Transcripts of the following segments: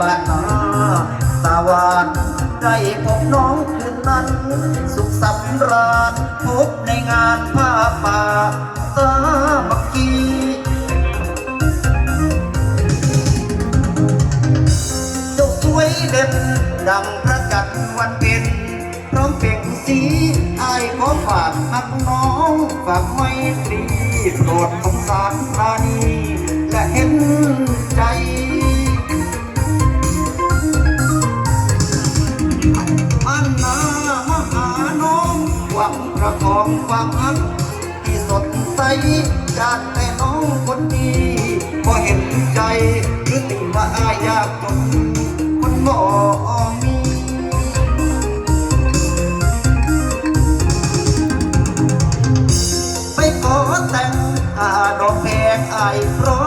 บ้านนาสาวานได้พบน้องคืนนั้น สุขสำราญพบในงานผ้าป่าสามัคคีเจ้าสวยเด่นดังพระจันทร์วันเพ็ญพร้อมเปล่งสีอายขอฝากหักน้องฝากไว้ตรีโปรดสงสารปราณีและเห็นใจ หวังประคองความรักที่สดใสจากแต่น้องคนดีพอเห็นใจหรือติว่าอายยากจนคนบ่มีไปขอแต่งอาดอกแพงอายพร้อ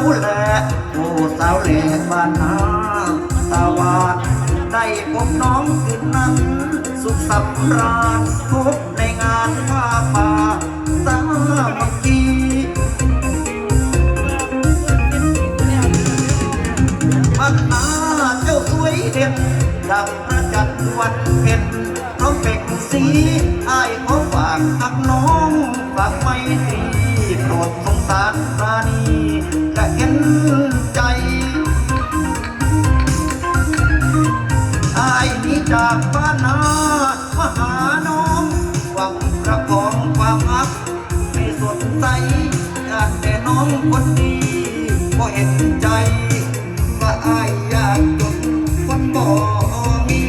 าวแหล่โอ้สาวแหล่บ้านนาตาวานได้พบน้องคืนนั้น สุขสำราญพบในงานผ้าป่าสามัคคีพันนาเจ้าสวยเด่นดังพระจันทร์วันเพ็ญพร้อมเป่งสีอายขอฝากหักน้องฝากไม่ จ้ของความรักไม่สนใจอยากแต่น้องคนดีก็เห็นใจ ว่าอายอยากจนคนบ่มี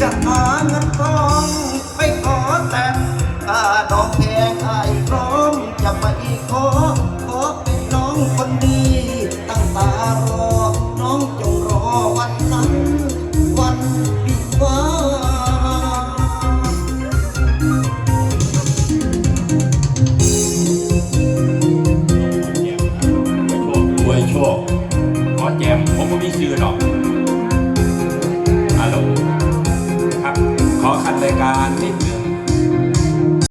จะหาเงินทอง ในการนิด